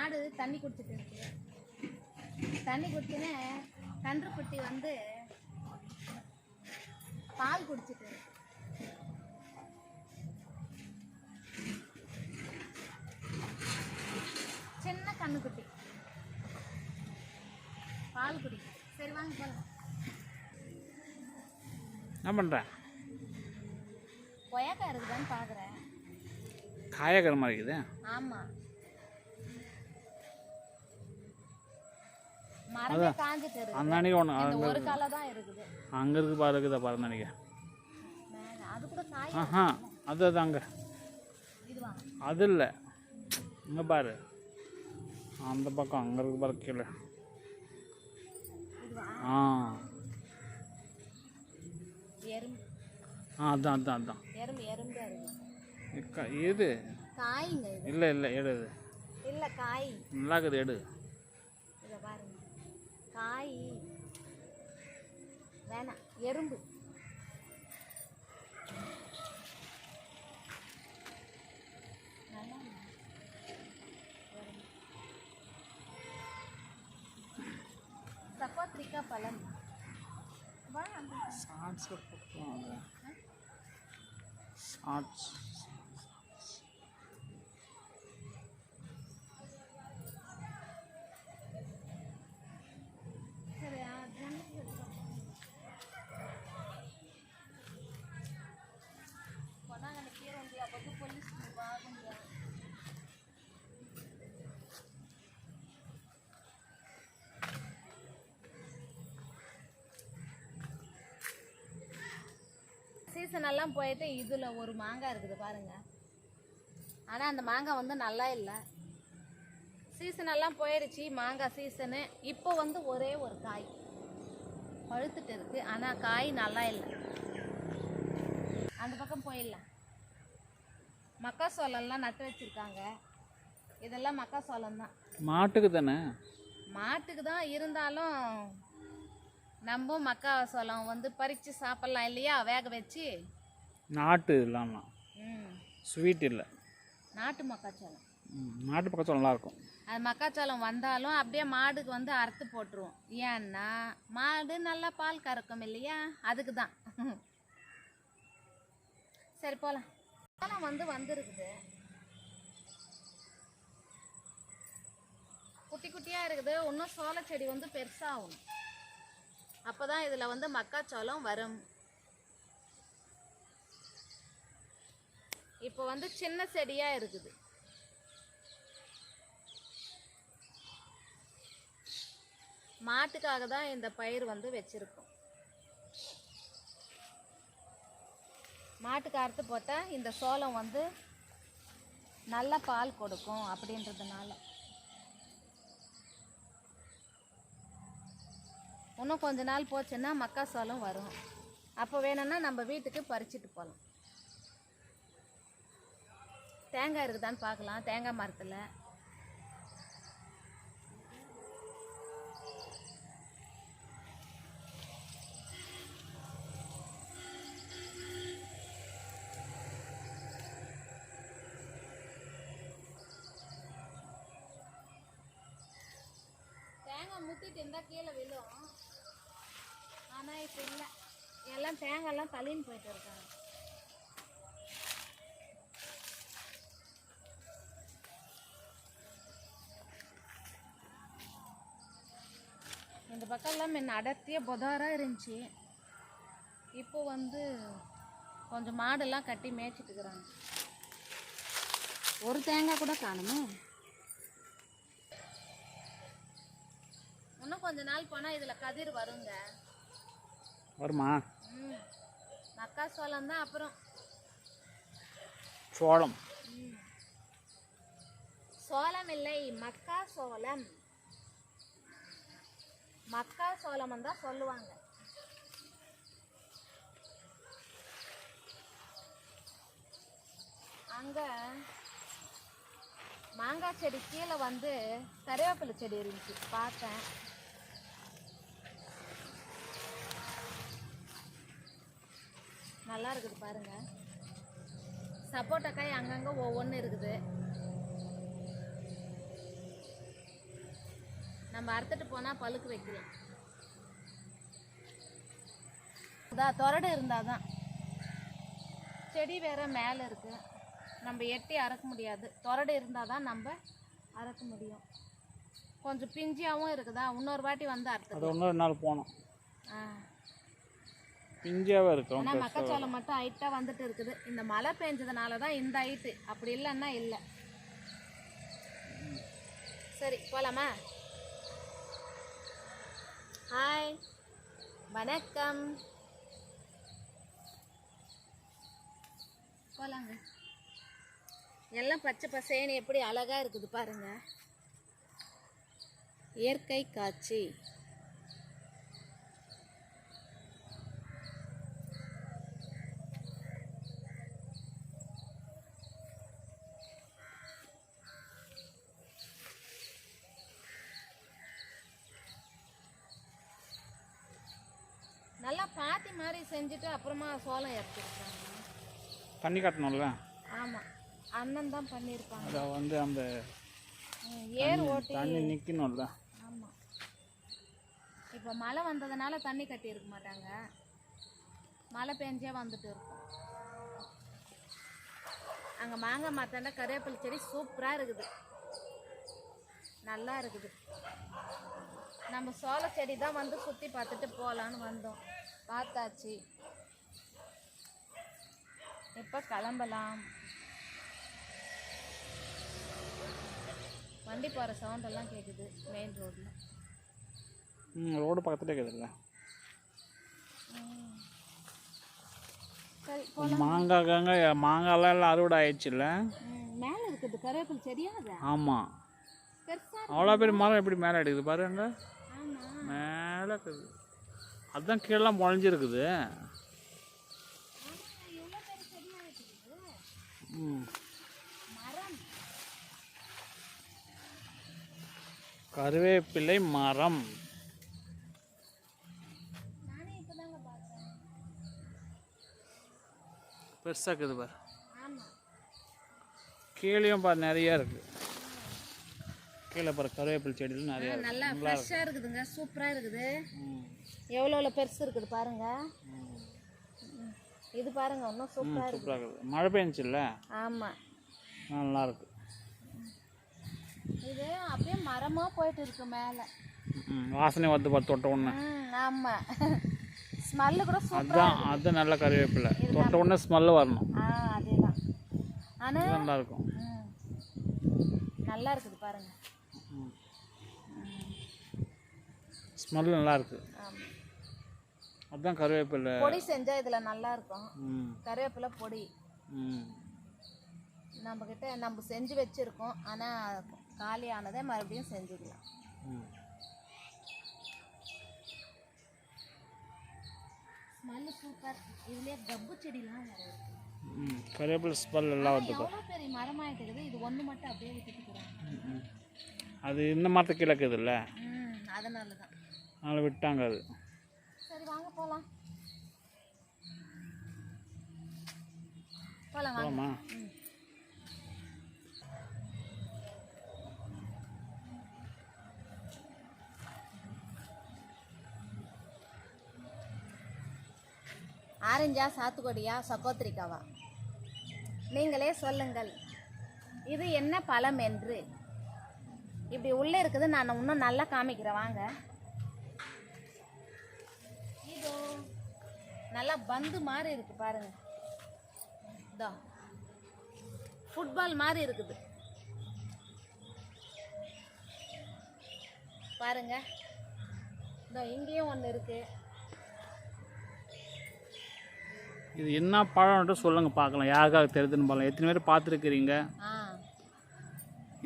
மாடு தண்ணி குடிச்சிட்டு இருக்கு. தண்ணி குடிச்சுன்னு கன்றுக்குட்டி வந்து பால் குடிச்சிட்டு இருக்கு. சின்ன கண்ணுக்குட்டி பால் குடி. சரி வாங்க போகலாம் என்ன பண்ணுற கொய்யாக்காய் இருக்குதான்னு பார்க்குறேன் காயக்கிற மாதிரி இருக்குது? ஆமாம் மரமே காஞ்சிட்டு இருக்கு அந்த அன்னைக்கு ஒன்று இந்த ஒரு காலை தான் இருக்குது. அங்கே இருக்கு பாரு இருக்குதா பாரு அது கூட காய் ஆஹா அது அது அங்கே. அது இல்லை. இங்கே பாரு. அந்த பக்கம் அங்கே இருக்கு பாரு கீழே. ஆ. எறும்பு. ஆ அதான் அதான் அதான். எறும்பு எறும்பு இருக்கு இக்க- எது? காய்ங்க இது. இல்லை இல்லை எடு. இல்லை காய். நல்லா இருக்குது எடு. காய் வேணாம் எறும்பு. நல்லா பழம் வா அந்த ஷார்ட்ஸ் ஷார்ட்ஸ் சரி அதான் கொண்டாங்க கீரை வந்து அப்போ போலீஸ் வாங்க சீசன் எல்லாம் போயிட்டு இதில் ஒரு மாங்காய் இருக்குது பாருங்க. ஆனால் அந்த மாங்காய் வந்து நல்லா இல்லை. சீசன் எல்லாம் போயிடுச்சு மாங்காய் சீசனு. இப்போ வந்து ஒரே ஒரு காய். பழுத்துட்டு இருக்கு ஆனால் காய் நல்லா இல்லை. அந்த பக்கம் போயிடலாம். மக்காசோளம்லாம் நட்டு வச்சுருக்காங்க. இதெல்லாம் மக்காசோளம் தான் மாட்டுக்கு தானே? மாட்டுக்கு தான் இருந்தாலும் நம்ம மக்காசோளம் வந்து பறித்து சாப்பிட்லாம் இல்லையா? வேக வச்சு? நாட்டு இல்லாமல் ம். ஸ்வீட் இல்லை. நாட்டு மக்காச்சோளம். நாட்டு பக்கத்தில் நல்லாயிருக்கும். அது மக்காச்சோளம் வந்தாலும் அப்படியே மாடுக்கு வந்து அறுத்து போட்டுருவோம். ஏன்னா மாடு நல்லா பால் கறக்கும் இல்லையா? அதுக்கு தான். சரி போகலாம் சோளம் வந்து வந்திருக்குது. குட்டி குட்டியாக இருக்குது. இன்னும் சோள செடி வந்து பெருசாகும் அப்போ தான் இதில் வந்து மக்காச்சோளம் வரும். இப்போ வந்து சின்ன செடியாக இருக்குது. மாட்டுக்காக தான் இந்த பயிர் வந்து வச்சுருக்கோம். மாட்டுக்கு அறுத்து போட்டால் இந்த சோளம் வந்து நல்ல பால் கொடுக்கும் அப்படின்றதுனால. இன்னும் கொஞ்ச நாள் போச்சுன்னா மக்காசோளம் வரும். அப்போ வேணும்னா நம்ம வீட்டுக்கு பறிச்சுட்டு போகலாம் தேங்காய் இருக்குதான்னு பார்க்கலாம். தேங்காய் மரத்தில். தேங்காய் முத்திட்டு இருந்தால் கீழே விழும். இப்போ இல்லை எல்லாம் தேங்காய்லாம் தள்ளின்னு போயிட்டு இருக்காங்க. இந்த பக்கம்லாம் முன்ன அடர்த்திய புதாராக இருந்துச்சு. இப்போ வந்து கொஞ்சம் மாடெல்லாம் கட்டி மேய்ச்சிட்டு இருக்கிறாங்க ஒரு தேங்காய் கூட காணுமே? இன்னும் கொஞ்ச நாள் போனால் இதில் கதிர் வருங்க. வருமா? ம். மக்காசோளம் தான் அப்புறம். சோளம். சோளம் இல்லை மக்கா சோளம். மக்கா சோளம் தான் சொல்லுவாங்க. அங்க மாங்காய் செடி கீழே வந்து கருவேப்பிலை செடி இருந்துச்சு பார்த்தேன். நல்லா இருக்குது பாருங்க. சப்போட்டா காய் அங்கங்கே ஒவ்வொன்று இருக்குது. நம்ம அறுத்துட்டு போனால் பழுக்க வைக்கலாம். அதான் தொடடு இருந்தால் தான். செடி வேற மேலே இருக்கு. நம்ம எட்டி அறுக்க முடியாது. தொடடு இருந்தால் தான் நம்ம அறுக்க முடியும். கொஞ்சம் பிஞ்சியாகவும் இருக்குதா? இன்னொரு வாட்டி வந்து அறுத்துக்கலாம். இன்னொரு நாள் போனோம் ஆ. பிஞ்சாவே இருக்கும். ஆனால் மக்காச்சோளம் மட்டும் ஹைட்டாக வந்துட்டு இருக்குது. இந்த மழை பெஞ்சதுனால தான் இந்த ஹைட்டு அப்படி இல்லைன்னா இல்லை. சரி போகலாமா ஹாய் வணக்கம். போகலாங்க எல்லாம் பச்சை பசேன்னு எப்படி அழகா இருக்குது பாருங்க. இயற்கை காட்சி. நல்லா பாத்தி மாதிரி செஞ்சுட்டு அப்புறமா சோளம் எடுத்துருக்காங்க தண்ணி கட்டணும்ல? ஆமாம் அண்ணன் தான் பண்ணியிருப்பாங்க அதை வந்து அந்த ஏர் ஓட்டி தண்ணி நிற்கணும்ல ஆமாம் இப்போ மழை வந்ததுனால தண்ணி கட்டி இருக்க மாட்டாங்க. மழை பெஞ்சே வந்துட்டு இருக்கும். அங்கே மாங்காய் மரத்தாண்ட கருவேப்பிலை செடி சூப்பராக இருக்குது. நல்லா இருக்குது. நம்ம சோள செடி தான் வந்து சுற்றி பார்த்துட்டு போகலான்னு வந்தோம். பார்த்தாச்சு. இப்போ கிளம்பலாம்? வண்டி போகிற சவுண்டெல்லாம் கேட்குது மெயின் ரோட்டில் ம் ரோடு பக்கத்துலேயே இருக்குதுல்ல சரி மாங்காய்க்காங்க மாங்காய்லாம் எல்லாம் அறுவடை ஆயிடுச்சுல்ல? மேலே இருக்குது. கருவேப்பிலை செடியா அது ஆமாம் பெருசா அவ்வளோ பெரிய மரம் எப்படி மேலே எடுக்குது பாருங்க மேலே இருக்குது. அதுதான் கீழெல்லாம் முளைஞ்சிருக்குது. கருவேப்பிலை மரம். பெருசாக இருக்குது பாரு. கீழேயும் பாரு நிறையா இருக்குது கீழே பாரு கருவேப்பிலை செடியில் நிறையா நல்லா ஃப்ரெஷ்ஷாக இருக்குதுங்க. சூப்பராக இருக்குது. எவ்வளோ பெருசு இருக்குது பாருங்க. இது பாருங்க இன்னும் சூப்பராக சூப்பராக இருக்குது. மழை பெஞ்சில்ல ஆமாம் நல்லா இருக்கு. இது அப்படியே மரமாக போயிட்டு இருக்கு மேலே. வாசனை வந்து பார்த்து தொட்ட உடனே. ஆமாம் ஸ்மெல்லு கூட அதுதான் அது நல்ல கருவேப்பிலை. தொட்ட உடனே ஸ்மெல்லு வரணும். ஆ அதே தான் ஆனால் நல்லா இருக்கும். நல்லா இருக்குது பாருங்க ம் ஸ்மெல் நல்லா இருக்கு அதுதான் கருவேப்பிலை. பொடி செஞ்சா இதில் நல்லா இருக்கும் கருவேப்பிலை பொடி. நம்மக்கிட்ட நம்ம செஞ்சு வச்சுருக்கோம். ஆனால் காலி ஆனதே மறுபடியும் செஞ்சுக்கலாம். ம். ஸ்மெல்லு சூப்பர் இதுலேயே கப்பு செடிலாம் ம். கருவேப்பிலை ஸ்மெல் எல்லாம் பாரு. எவ்வளோ பெரிய மரமாயிட்டு இருக்குது? இது ஒன்று மட்டும் அப்படியே ம். அது இந்த மரத்து கீழே இருக்குதுல்ல ம் அதனால தான் அதனால் விட்டாங்க அது. சரி வாங்க போகலாம் போகலாம் ஆரஞ்சா சாத்துக்குடியா சகோத்திரிக்காவா நீங்களே சொல்லுங்கள். இது என்ன பழம் என்று? இப்படி உள்ளே இருக்குது நான் இன்னும் நல்லா காமிக்கிறேன். வாங்க. நல்லா பந்து மாதிரி இருக்கு பாருங்க. இதோ. ஃபுட்பால் மாதிரி இருக்குது. பாருங்க. இதோ இங்கேயும் ஒன்று இருக்கு. இது என்ன பழம்ன்ட்டு சொல்லுங்கள் பார்க்கலாம். யாருக்காக தெரியுதுன்னு பார்க்கலாம். எத்தனை பேர் பார்த்துருக்குறீங்க?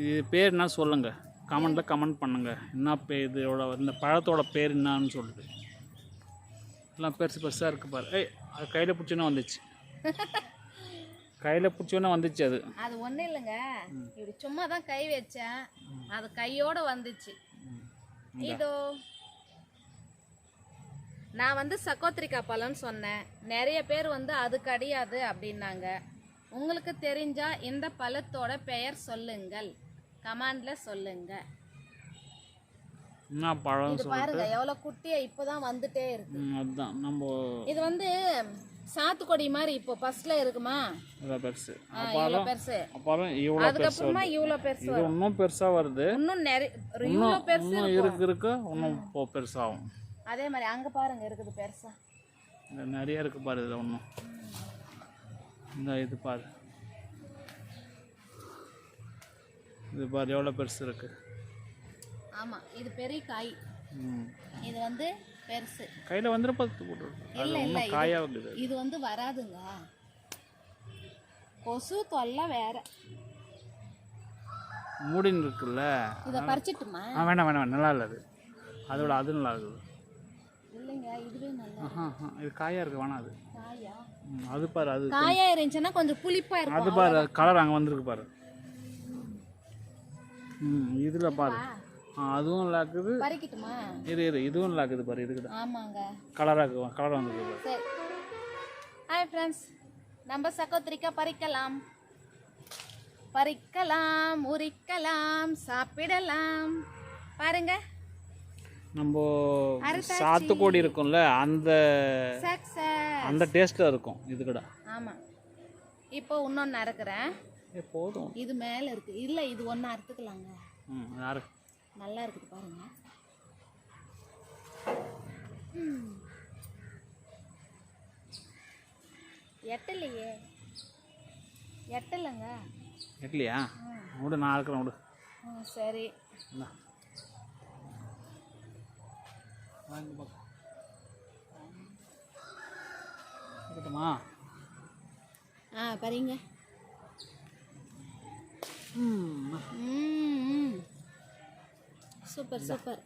இது பேர் என்ன சொல்லுங்கள் கமெண்ட்டில் கமெண்ட் பண்ணுங்கள் என்ன பே இதோட இந்த பழத்தோட பேர் என்னன்னு சொல்லிட்டு. எல்லாம் பெருசு பெருசாக இருக்குது பாரு. ஏய் அது கையில் பிடிச்சோன்னே வந்துச்சு. கையில் பிடிச்சோன்னே வந்துச்சு அது. அது ஒன்றும் இல்லைங்க. இப்படி சும்மா தான் கை வச்சேன். அது கையோட வந்துச்சு. இதோ. நான் வந்து சகோத்திரிக்காய் பழம்னு சொன்னேன். நிறைய பேர் வந்து அது கிடையாது அப்படின்னாங்க. உங்களுக்கு தெரிஞ்சா இந்த பழத்தோட பெயர் சொல்லுங்கள். கமாண்ட்ல சொல்லுங்க. என்ன பழம் இது பாருங்க எவ்வளவு குட்டியா இப்பதான் வந்துட்டே இருக்கு. அதுதான் நம்ம இது வந்து சாத்துக்கொடி மாதிரி இப்போ ஃபர்ஸ்ட்ல இருக்குமா? இவ்வளோ பெருசு. இவ்வளவு பெருசு. அப்புறம் இவ்வளோ பெருசு அதுக்கப்புறமா இவ்வளவு பெருசு இது இன்னும் பெருசாக வருது. இன்னும் நிறைய இவ்வளவு பெருசு இருக்கு இருக்கு. இன்னும் இப்போ பெருசாகும். அதே மாதிரி அங்க பாருங்க இருக்குது பெருசா. நிறைய இருக்கு பாரு இதில் ஒன்றும் இந்த இது பாரு. இது பாரு எவ்வளோ பெருசு இருக்கு. ஆமா இது பெரிய காய். இது வந்து பெருசு. கையில் வந்துடும் போட்டு அது இல்ல, இல்ல, இருக்குது இது வந்து வராதுங்க. கொசு தொல்லை வேற. மூடின்னு இருக்குல்ல? இதை பறிச்சிட்டுமா? ஆ வேண்டாம் வேண்டாம், நல்லா இல்லை அது. அதோட அது நல்லா இருக்குது. இல்லைங்க இதுவே நல்லா இது காயாக இருக்கு வேணாம் அது. காயா? அது பாரு அது காயா இருந்துச்சுன்னா கொஞ்சம் புளிப்பா அது இருக்கும் பாரு கலர் அங்கே வந்திருக்கு பாரு. ம் இதில் பாரு. அதுவும் லாக்குது பறிக்கட்டுமா? இரு இரு இதுவும் லாக்குது பாரு இதுக்கு தான் ஆமாங்க கலராக கலர் வந்திருக்கு பாரு. சரி. ஹாய் ஃப்ரெண்ட்ஸ் நம்ம சகோதரிக்காய் பறிக்கலாம். பறிக்கலாம் உரிக்கலாம் சாப்பிடலாம். பாருங்க. நம்ம. சாத்துக்கொடி இருக்கும்ல அந்த அந்த டேஸ்ட்டில் இருக்கும் இது கூட ஆமாம் இப்போ இன்னொன்று அறுக்கிறேன் போதும். இது மேலே இருக்கு. இல்லை இது ஒன்று அறுத்துக்கலாங்க. ம் யாரு நல்லா இருக்குது பாருங்க. எட்டலையே. எட்டலைங்க. எட்லியா விடு நான் இருக்கிறேன் விடு சரி. வாங்க ஆ பாருங்க. ம் ம். Super super.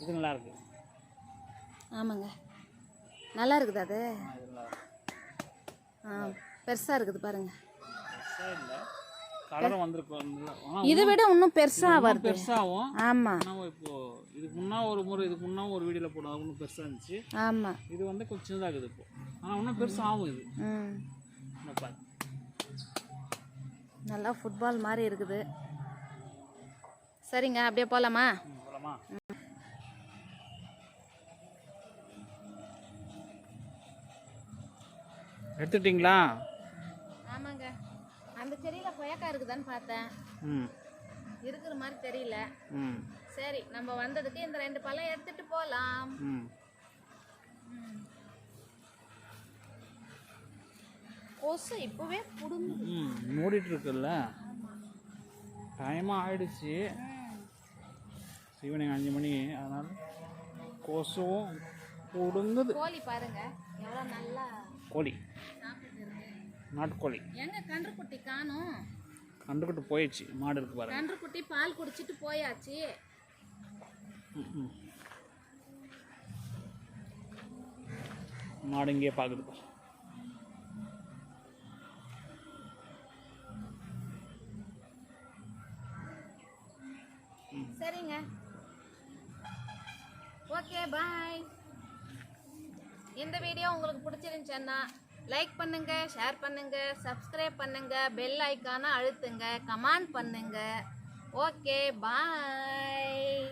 இது நல்லா இருக்கு ஆமாங்க. நல்லா இருக்குது அது? ஆ பெருசாக இருக்குது பாருங்க. கலரும் வந்திருக்கும் இதை விட இன்னும் பெருசாக வருது. பெருசாகும் ஆமாம் ஆனால் இப்போ இதுக்கு முன்னா ஒரு முறை இதுக்கு முன்னா ஒரு வீடியோவில் அது இன்னும் பெருசாக இருந்துச்சு. ஆமாம் இது வந்து கொஞ்சம் சின்னதாக இருக்குது இப்போ. ஆனால் இன்னும் பெருசாகும் இது. ம். நல்லா ஃபுட்பால் மாதிரி இருக்குது. சரிங்க அப்படியே போகலாமா போலாமா? எடுத்துட்டிங்களா ஆமாங்க. அந்த செடியில் கொய்யாக்காய் இருக்குதான்னு பார்த்தேன். ம். இருக்கிற மாதிரி தெரியல. ம். சரி நம்ம வந்ததுக்கு இந்த ரெண்டு பழம் எடுத்துட்டு போகலாம் ம். கொசு இப்போவே புடுங்குது. ம் மூடிட்டு இருக்குல்ல? டைமாக ஆயிடுச்சு. ஈவினிங் அஞ்சு மணி. அதனால் கொசுவும் பிடுங்குது கோழி பாருங்க எவ்வளோ நல்லா கோழி. நாட்டுக்கோழி. எங்க கன்றுக்குட்டி காணும். கண்டுக்கிட்டு போயிடுச்சு. மாடு இருக்கு பாருங்க. கன்றுக்குட்டி பால் குடிச்சிட்டு போயாச்சு. மாடு இங்கேயே பார்க்குது பாரு. சரிங்க. ஓகே பாய் இந்த வீடியோ உங்களுக்கு பிடிச்சிருந்துச்சுன்னா லைக் பண்ணுங்க ஷேர் பண்ணுங்க சப்ஸ்கிரைப் பண்ணுங்க பெல் ஐக்கானை அழுத்துங்க கமெண்ட் பண்ணுங்க. Okay bye